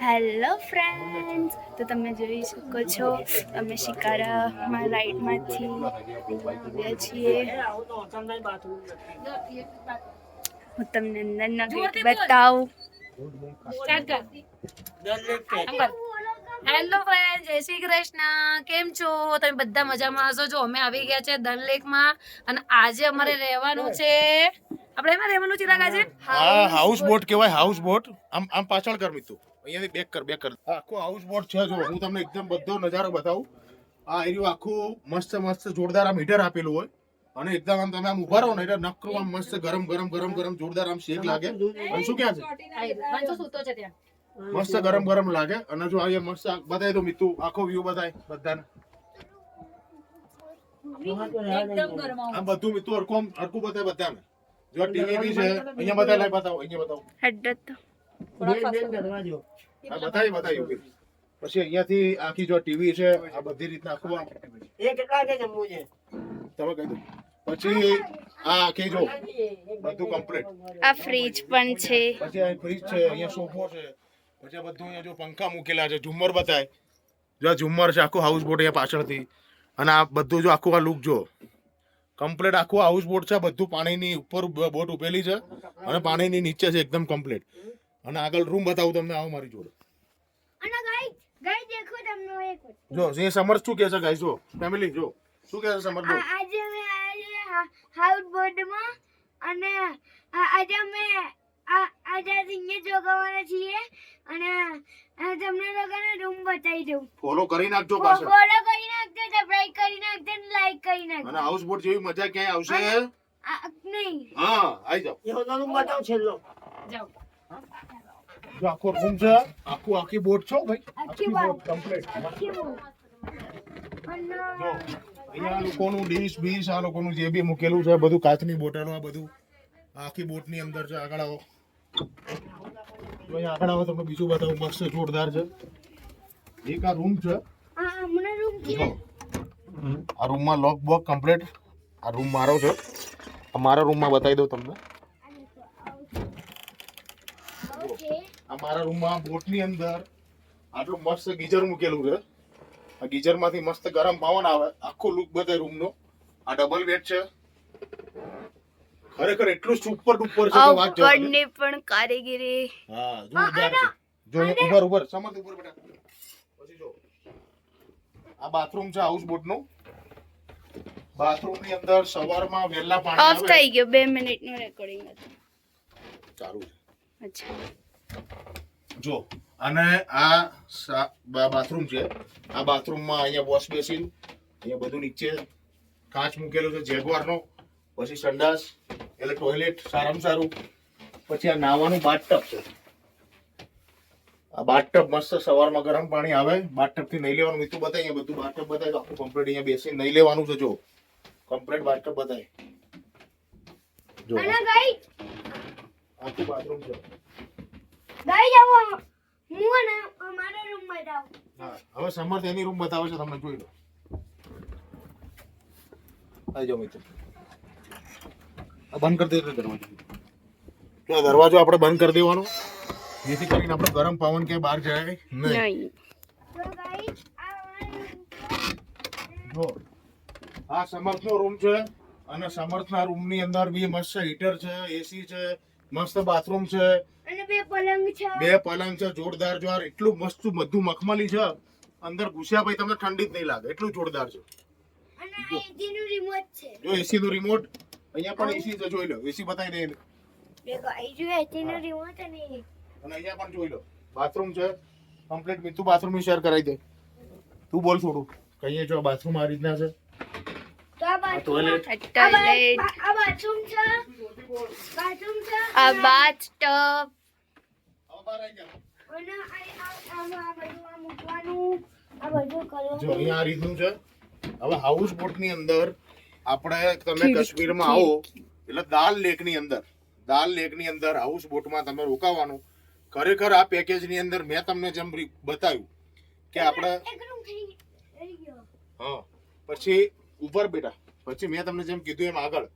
Hello friends તો તમે જોઈ શકો છો અમે શિકારામાં રાઈડમાંથી આવ્યા છીએ. હું તમને અંદરના ગેટ બતાવું. હેલો ફ્રેન્ડ જય શ્રી કૃષ્ણ. કેમ છો? તમે બધા મજામાં હશો? જો અમે આવી ગયા છે દન લેકમાં અને આજે અમારે રહેવાનું છે આપણે એમાં રહેવાનું ચિરાગ આજે? હા હાઉસ બોટ કહેવાય હાઉસ બોટ આમ આમ પાછળ કર મિતુ. અહીંયાથી બેક કર બેક કર. આખો હાઉસ બોટ છે જો હું તમને એકદમ બધો નજારો બતાવું. આ એરિયો આખું મસ્ત મસ્ત જોરદાર આમ હીટર આપેલું હોય. અને એકદમ આમ તમે આમ ઊભા રહો ને એટલે નકરું આમ મસ્ત ગરમ ગરમ ગરમ ગરમ જોરદાર આમ શેક લાગે. અને શું ક્યાં છે? પાંચસો સૂતો છે ત્યાં. મસ્ત ગરમ ગરમ લાગે. અને જો અહીંયા મસ્ત બતાવી દો મિતુ આખો વ્યૂ બતાય બધાને. એકદમ ગરમ આમ બધું મિતુ હરખું આમ હરખું બતાય બધાને. જો ટીવી બી છે અહીંયા બતાય લાઈ બતાવો અહીંયા બતાવો. હેડ તો આ બતાવી બતાવી. પછી અહીંયાથી આખી જો ટીવી છે આ બધી રીતના આખું છે? તમે કહી દો. પછી આ આખી જો બધું કમ્પ્લીટ આ ફ્રીજ પણ છે. પછી આ ફ્રીજ છે અહીંયા સોફો છે. પછી આ બધું અહીંયા જો પંખા મૂકેલા છે ઝુમ્મર બતાય. જો ઝુમર ઝુમ્મર છે આખું હાઉસ બોટ અહીંયા પાછળથી. અને આ બધું જો આખું આ લુક જો. કમ્પ્લીટ આખું હાઉસ બોટ છે બધું પાણીની ઉપર બોટ ઉભેલી છે અને પાણીની નીચે છે એકદમ કમ્પ્લીટ અને આગળ રૂમ બતાવું તમને આવો મારી જોડે. જો જે સમર શું કહે છે ગાઈસ જો ફેમિલી જો શું કહે છે સમર જો. આજે આવ્યા હાઉસ બોટમાં અને આજે અમે આ- આજે જોગવાના જોગાવાના છીએ અને આ તમને લોકોને રૂમ બતાવી દઉં. ફોલો કરી નાખજો પાછળ ફોલો કરી નાખજો સબસ્ક્રાઇબ કરી નાખજો અને લાઈક કરી અને હાઉસ બોટ જેવી મજા ક્યાંય આવશે? આ નહીં. હા આવી જાઓ જાઓ. જો આખો રૂમ છે. આખું આખી બોટ છો ભાઈ? આખી આખી બોટ કમ્પ્લીટ આખી બોટ અને જો અહીંયા લોકોનું ડીશ બીશ આ લોકોનું જે બી મૂકેલું છે બધું કાચની બોટલો આ બધું. આખી બોટની અંદર છે આગળ આવો. આગળ આવો તમને બીજું બતાવું મસ્ત જોરદાર છે. એક આ રૂમ છે. આ રૂમમાં લોક બોક કમ્પ્લીટ આ રૂમ મારો છે. આ મારા રૂમમાં બતાવી દઉં તમને. આ મારા રૂમમાં બોટની અંદર આટલું મસ્ત ગીઝર મૂકેલું છે. આ ગીઝરમાંથી મસ્ત ગરમ પવન આવે. આખો લુક બધે રૂમનો આ ડબલ બેડ છે. ખરેખર એટલું સુપર ડુપર છે વાત જો. ઉપરની પણ કારીગરી. હા જોરદાર છે. જો ઉપર ઉપર સમજ ઉપર બેટા. પછી જો. આ બાથરૂમ છે હાઉસ બોટનું બાથરૂમની અંદર સવારમાં વેલા પાણી ઓફ થઈ ગયો બે મિનિટનું રેકોર્ડિંગ હતું. છે. અચ્છા. જો અને આ બાથરૂમ છે. આ બાથરૂમમાં અહીંયા વોશ બેસિન અહીંયા બધું નીચે કાચ મૂકેલો છે જેગવારનો પછી સંડાસ એટલે ટોયલેટ સારામાં સારું. પછી આ નાવાનું બાથટબ છે. આ બાથટબ મસ્ત સવારમાં ગરમ પાણી આવે બાથટબથી નહીં લેવાનું. મિત્રો અહીંયા બધું બાથટબ બતાય તો આખું કમ્પ્લીટ અહીંયા બેસી નહીં લેવાનું છે જો. કમ્પ્લીટ બાથટબ બતાવે જો. આખું બાથરૂમ છે. હવે સમર્થ એની રૂમ બતાવે છે તમને જોઈ લો. આવી જાઓ મિત્ર બંધ કરી દેજો દરવાજો. તો દરવાજો આપણે બંધ કરી દેવાનો. જેથી કરીને આપણે ગરમ પવન કે બહાર જાય નહીં. નહીં. તો ગાઈસ આ અમારા જો આ સમર્થનો રૂમ છે અને સમર્થના રૂમની અંદર બી મસ્ત હીટર છે એસી છે મસ્ત બાથરૂમ છે. અને બે પલંગ છે. બે પલંગ છે જોરદાર જોર એટલું મસ્ત બધું મખમલી છે. અંદર ઘૂસ્યા પછી તમને ઠંડી જ નહીં લાગે એટલું જોરદાર છે. અને એસી નું રિમોટ છે. જો એસી નું રિમોટ અહીંયા પણ એસી તો જોઈ લો. એસી બતાવી દે બે ગાઈસ જો એસી નું રિમોટ અને અને અહીંયા પણ જોઈ લો. બાથરૂમ છે. કમ્પ્લીટ મીઠું બાથરૂમ શેર કરાવી દે. તું બોલ થોડું. કહીએ જો બાથરૂમ આ રીતના છે? તો આ બાથરૂમ ટોયલેટ આ ટોયલેટ બા- આ બાથરૂમ છે. બાથરૂમ છે. આ બાથટબ હવે બહાર આવી જા. અને આ- આ- આમાં આ બધું આ મૂકવાનું. આ બધું જો કરવાનું અહીંયા આ રીતનું છે. હવે હાઉસ બોટની અંદર આપણે તમે કાશ્મીરમાં આવો એટલે દાલ લેકની અંદર દાલ લેકની અંદર હાઉસ બોટમાં તમે રોકાવાનું. ખરેખર આ પેકેજની અંદર મેં તમને જેમ બતાવ્યું કે આપણે હા. પછી ઉપર બેટા. પછી મેં તમને જેમ કીધું એમ આગળ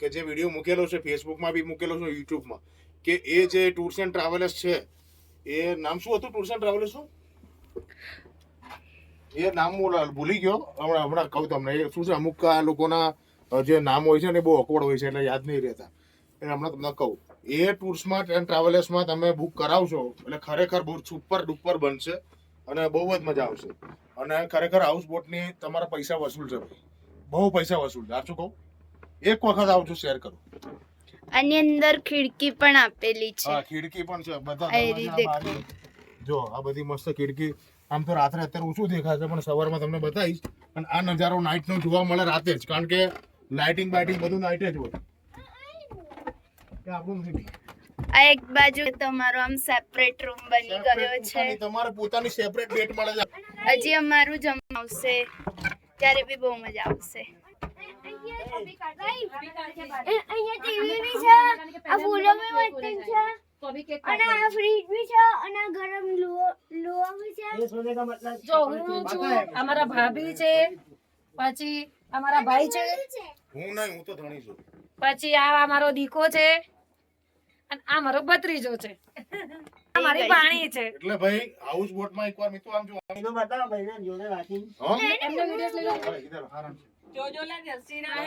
કે જે વીડિયો મૂકેલો છે ફેસબુકમાં બી મૂકેલો છે યુટ્યુબમાં કે એ જે ટૂર્સ એન્ડ ટ્રાવેલર્સ છે એ નામ શું હતું? ટૂર્સ એન્ડ ટ્રાવેલર્સ શું? એ નામ હું ભૂલી ગયો. હમણાં હમણાં કહું તમને. એ શું છે? અમુક આ લોકોના જે નામ હોય છે ને બહુ અકવડ હોય છે એટલે યાદ નહીં રહેતા. એટલે હમણાં તમને કહું. એ ટૂર્સમાં એન્ડ ટ્રાવેલર્સમાં તમે બુક કરાવશો એટલે ખરેખર બહુ સુપર ડુપર બનશે અને બહુ જ મજા આવશે. અને ખરેખર હાઉસ બોટની તમારા પૈસા વસૂલ છે બહુ પૈસા વસૂલ છે. સાચું કહું? એક વખત આવજો શેર કરો. આની અંદર ખિડકી પણ આપેલી છે. હા ખિડકી પણ છે. બધા. જો આ બધી મસ્ત ખિડકી આમ તો રાત્રે અત્યારે ઓછું દેખાશે પણ સવારમાં તમને બતાવીશ. અને આ નજારો નાઇટનો જોવા મળે રાતે જ કારણ કે લાઇટિંગ બાઇટિંગ બધું નાઇટે જ હોય. આપણું નથી આ એક બાજુ તમારો આમ સેપરેટ રૂમ બની ગયો છે. પોતાની- તમારે પોતાની સેપરેટ બેટ મળે છે. હજી અમારું જમાવશે ત્યારે બી બહુ મજા આવશે. અહીંયા ટીવી બી છે. આ ફૂલો બી તો બી અને આ ફ્રીજ બી છે અને આ ગરમ લો લો બી છે. જો હું છું અમારા ભાભી છે પછી અમારા ભાઈ છે. હું નહીં હું તો ધણી છું. પછી આ અમારો દીકો છે અને આ મારો બત્રીજો છે. મારી પાણી છે. એટલે ભાઈ હાઉસ બોટમાં એકવાર મિત્રો આમ જો એનો બતાવો ભાઈ ને જોડે રાખી એમનો વિડિયો લઈ લો. જો જો લાગે સીના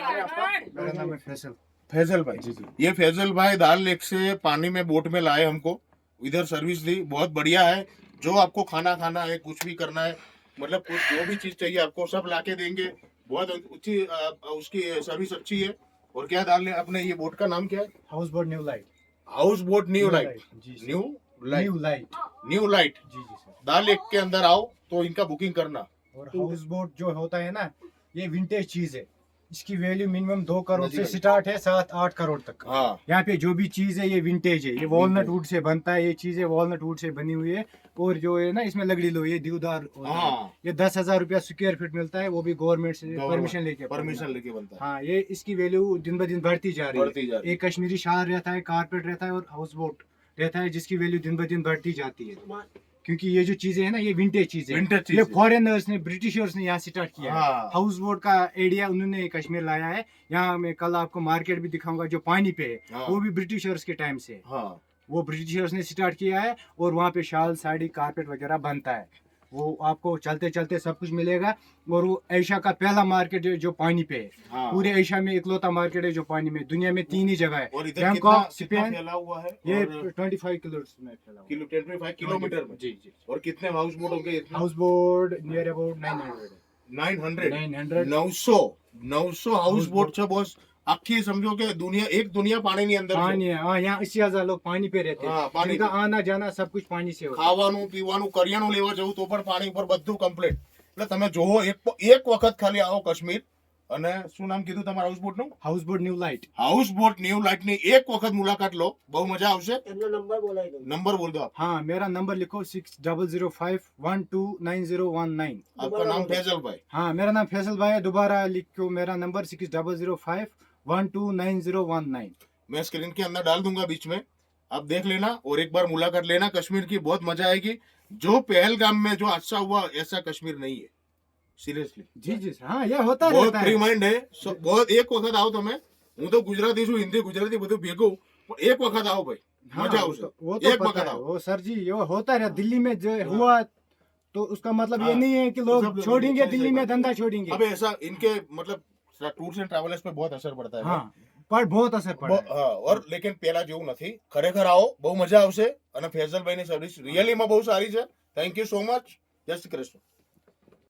ફેશિયલ नाम भाई। जी जी। ये फैजल भाई दाल लेक से पानी में बोट में लाए हमको। इधर सर्विस दी बहुत बढ़िया है। जो आपको खाना खाना है कुछ भी करना है मतलब कुछ जो भी चीज़ चाहिए आपको सब लाके देंगे। बहुत अच्छी उसकी सर्विस अच्छी है। और क्या डाल अपने ये बोट का नाम क्या है? Houseboat new light. Houseboat new light. New light. New light. New light. जी जी सर। दाल लेक के अंदर आओ तो इनका बुकिंग करना। और हाउस बोट जो होता है ना ये विंटेज चीज़ है। इसकी वैल्यू मिनिमम दो करोड़ से स्टार्ट है सात आठ करोड़ तक। हाँ। यहाँ पे जो भी चीज़ है ये विंटेज है। ये वॉलनट वुड से बनता है ये चीज़ें वॉलनट वुड से बनी हुई है। और जो है ना इसमें लकड़ी लो ये दीवदार हाँ। ये दस हज़ार रुपया स्क्वायर फीट मिलता है वो भी गवर्नमेंट से परमिशन लेके परमिशन लेके बनता है। हाँ ये इसकी वैल्यू दिन ब दिन बढ़ती जा रही है। एक कश्मीरी शाल रहता है कारपेट रहता है और हाउस बोट रहता है जिसकी वैल्यू दिन ब दिन बढ़ती जाती है। क्योंकि ये जो चीज़ें है ना ये विंटेज चीज़ें हैं। ये फॉरेनर्स ने ब्रिटिशर्स ने यहाँ स्टार्ट किया है। हाँ। हाउस बोट का एरिया उन्होंने कश्मीर लाया है। यहाँ मैं कल आपको मार्केट भी दिखाऊँगा जो पानी पे है हाँ। वो भी ब्रिटिशर्स के टाइम से। हाँ। वो ब्रिटिशर्स ने स्टार्ट किया है और वहाँ पे शाल साड़ी कारपेट वगैरह बनता है। वो आपको चलते चलते सब कुछ मिलेगा और वो एशिया का पहला मार्केट है जो पानी पे है। हाँ। पूरे एशिया में इकलौता मार्केट है जो पानी में दुनिया में तीन ही जगह है। बैंकॉक स्पेन फैला हुआ है? ये ट्वेंटी फाइव किलोमीटर में जी जी और कितने हाउस बोट हो गए houseboat near about nine hundred nine hundred nine hundred नौ सौ? नौ सौ हाउस बोट बॉस કે દુનિયા એક દુનિયા પાણીની અંદર છે पानी है हाँ यहाँ अस्सी हजार लोग पानी पे रहते हाँ, हैं पानी इनका पे। आना जाना सब कुछ पानी से होता है ખાવાનું પીવાનું કરિયાણું લેવા જવું તો પણ પાણી ઉપર બધું કમ્પ્લીટ એટલે તમે જોવો એક એક વખત ખાલી આવો કાશ્મીર અને શું નામ કીધું તમારા હાઉસ બોટ નું house boat new light house boat new light ની એક વખત મુલાકાત લો બહુ મજા આવશે નંબર બોલ દો આપ हाँ मेरा नंबर लिखो six double zero five one two nine zero one nine આપકા નામ ફૈઝલ ભાઈ हाँ मेरा नाम फैसल भाई है दोबारा लिखो मेरा number six double zero five One two nine zero one nine मैं स्क्रीन के अंदर डाल दूंगा बीच में आप देख लेना और एक बार मुलाकात लेना कश्मीर की बहुत मजा आएगी जो पहलगाम में जो हादसा हुआ ऐसा कश्मीर नहीं है सीरियसली जी जी हाँ ये होता बहुत रहता ફ્રી है માઇન્ડ હે સો बहुत એક વખત આવો તમે હું તો ગુજરાતી છું હિન્દી ગુજરાતી બધું ભેગું પણ એક વખત આવો ભાઈ हाँ, मजा वो આવશે तो- वो तो एक पता वक्त है आओ। वो सर जी ये होता रहा दिल्ली में जो हाँ। हुआ तो उसका मतलब ये हाँ। नहीं है कि सब लोग लोग छोड़ेंगे सही- दिल्ली सही में बात है। धंधा छोड़ेंगे अब ऐसा इनके मतलब टूर्स एंड ट्रैवलर्स पे बहुत असर पड़ता है हाँ पर बहुत असर पड़ा બ- હા ઓર લેકિન પેલા જેવું નથી ખરેખર આવો બહુ મજા આવશે અને ફેઝલભાઈની સર્વિસ રિયલીમાં બહુ સારી છે થેન્ક યુ સો મચ જય શ્રી કૃષ્ણ